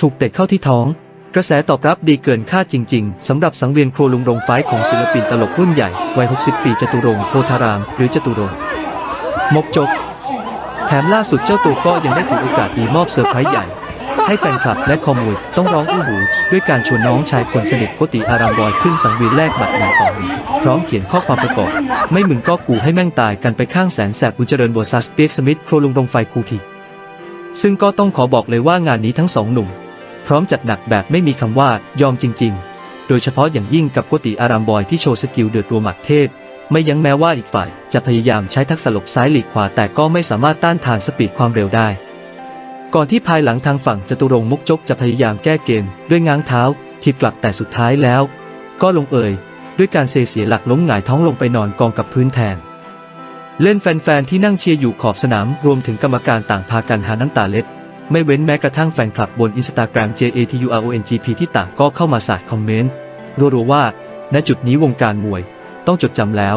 ถูกเตะเข้าที่ท้อง กระแสตอบรับดีเกินคาดจริง ๆสำหรับสังเวียนครัวลุงรงไฟท์ของศิลปินตลกรุ่นใหญ่วัย 60 ปีจตุรงค์โพธาราม หรือจตุรงค์มกจก แถมล่าสุดเจ้าตัวก็ยังได้ถือโอกาสดีมอบเซอร์ไพรส์ใหญ่ ให้แฟนคลับและคอมมวยต้องร้องอู้หู ด้วยการชวนน้องชายคนสนิทโกติอารามบอยขึ้นสังเวียนแลกบัตรหนึ่งต่อหนึ่งพร้อมเขียนข้อความประกอบ ไม่มึงก็กูให้แม่งตายกันไปข้างแสนแสบบุญเจริญบัวซัสเปียกสมิธโครลุงรงไฟคูทีซึ่งก็ต้องขอบอกเลยว่างานนี้ทั้งสองหนุ่ม พร้อมจัดหนักแบบไม่มีคำว่ายอมจริง ๆ โดยเฉพาะอย่างยิ่งกับโกติอารามบอยที่โชว์สกิลเดือดรัวหมัดเทพ ไม่ยั้งแม้ว่าอีกฝ่ายจะพยายามใช้ทักษะหลบซ้ายหลีกขวาแต่ก็ไม่สามารถต้านทานสปีดความเร็วได้ ก่อนที่ภายหลังทางฝั่งจตุรงค์มุกจกจะพยายามแก้เกมด้วยง้างเท้าทีบกลับแต่สุดท้ายแล้ว ก็ลงเอยด้วยการเซเสียหลักล้มหงายท้องลงไปนอนกองกับพื้นแทน เล่นแฟนๆที่นั่งเชียร์อยู่ขอบสนามรวมถึงกรรมการต่างพากันหาน้ำตาเล็ด ไม่เว้นแม้กระทั่งแฟนคลับบนอินสตาแกรม JATURONGP ที่ต่างก็เข้ามาสาดคอมเมนต์รัวๆว่า ณจุดนี้วงการมวย ต้องจดจำแล้ว